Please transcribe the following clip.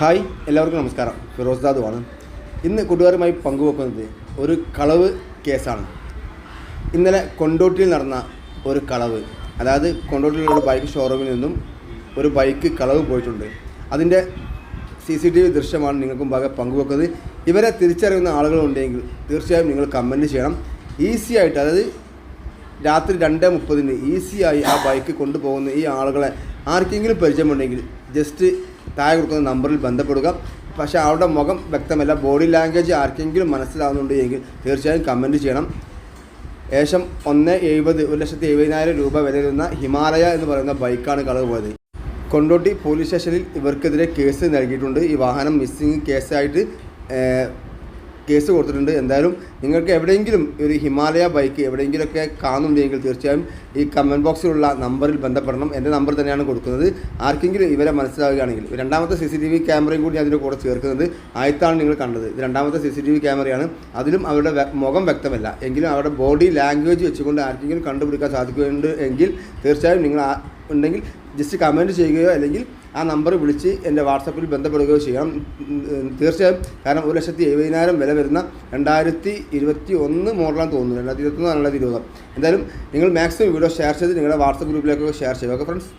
Hi എല്ലാവർക്കും നമസ്കാരം. ഫിറോസ് ദാദുവാണ് ഇന്ന് കൂട്ടുകാരുമായി പങ്കുവെക്കുന്നത് ഒരു കളവ് കേസാണ്. ഇന്നലെ കൊണ്ടോട്ടിയിൽ നടന്ന ഒരു കളവ് അതായത് കൊണ്ടോട്ടിയിലുള്ള ഒരു ബൈക്ക് ഷോറൂമിൽ നിന്നും ഒരു ബൈക്ക് കളവ് പോയിട്ടുണ്ട്. അതിന്റെ സി സി ടി വി ദൃശ്യമാണ് നിങ്ങൾക്ക് മുമ്പാകെ പങ്കുവെക്കുന്നത്. ഇവരെ തിരിച്ചറിയുന്ന ആളുകളുണ്ടെങ്കിൽ തീർച്ചയായും നിങ്ങൾ കമന്റ് ചെയ്യണം. ഈസി ആയിട്ട് അതായത് രാത്രി രണ്ട് മുപ്പതിന് ഈസിയായി ആ ബൈക്ക് കൊണ്ടുപോകുന്ന ഈ ആളുകളെ ആർക്കെങ്കിലും പരിചയമുണ്ടെങ്കിൽ ജസ്റ്റ് താഴെ കൊടുക്കുന്ന നമ്പറിൽ ബന്ധപ്പെടുക. പക്ഷേ അവരുടെ മുഖം വ്യക്തമല്ല. ബോഡി ലാംഗ്വേജ് ആർക്കെങ്കിലും മനസ്സിലാവുന്നുണ്ട് എങ്കിൽ തീർച്ചയായും കമന്റ് ചെയ്യണം. ഏകദേശം ഒന്ന് എഴുപത് ഒരു ലക്ഷത്തി എഴുപതിനായിരം രൂപ വില വരുന്ന ഹിമാലയ എന്ന് പറയുന്ന ബൈക്കാണ് കളവ് പോയത്. കൊണ്ടോട്ടി പോലീസ് സ്റ്റേഷനിൽ ഇവർക്കെതിരെ കേസ് നൽകിയിട്ടുണ്ട്. ഈ വാഹനം മിസ്സിങ് കേസായിട്ട് കേസ് കൊടുത്തിട്ടുണ്ട്. എന്തായാലും നിങ്ങൾക്ക് എവിടെയെങ്കിലും ഒരു ഹിമാലയ ബൈക്ക് എവിടെയെങ്കിലുമൊക്കെ കാണുന്നുണ്ടെങ്കിൽ തീർച്ചയായും ഈ കമന്റ് ബോക്സിലുള്ള നമ്പറിൽ ബന്ധപ്പെടണം. എന്റെ നമ്പർ തന്നെയാണ് കൊടുക്കുന്നത്. ആർക്കെങ്കിലും ഇവരെ മനസ്സിലാവുകയാണെങ്കിൽ രണ്ടാമത്തെ സി സി ടി വി ക്യാമറയും കൂടി അതിന്റെ കൂടെ ചേർക്കുന്നത് ആയത്താണ് നിങ്ങൾ കണ്ടത്. ഇത് രണ്ടാമത്തെ സി സി ടി വി ക്യാമറയാണ് അതിലും അവരുടെ മുഖം വ്യക്തമല്ല. എങ്കിലും അവരുടെ ബോഡി ലാംഗ്വേജ് വെച്ചുകൊണ്ട് ആർക്കെങ്കിലും കണ്ടുപിടിക്കാൻ സാധിക്കുന്നുണ്ട് എങ്കിൽ തീർച്ചയായും നിങ്ങൾ ഉണ്ടെങ്കിൽ ജസ്റ്റ് കമന്റ് ചെയ്യുകയോ അല്ലെങ്കിൽ ആ നമ്പർ വിളിച്ച് എന്റെ വാട്സപ്പിൽ ബന്ധപ്പെടുകയോ ഉം, തീർച്ചയായും കാരണം ഒരു ലക്ഷത്തി എഴുപതിനായിരം വില വരുന്ന രണ്ടായിരത്തി ഇരുപത്തി ഒന്ന് മോഡലാണെന്ന് തോന്നുന്നു. രണ്ടായിരത്തി ഇരുപത്തൊന്ന് രണ്ടായിരത്തി ഇരുപത്. എന്തായാലും നിങ്ങൾ മാക്സിമം വീഡിയോ ഷെയർ ചെയ്ത് നിങ്ങളുടെ വാട്സപ്പ് ഗ്രൂപ്പിലേക്കൊക്കെ ഷെയർ ചെയ്യുക. Okay friends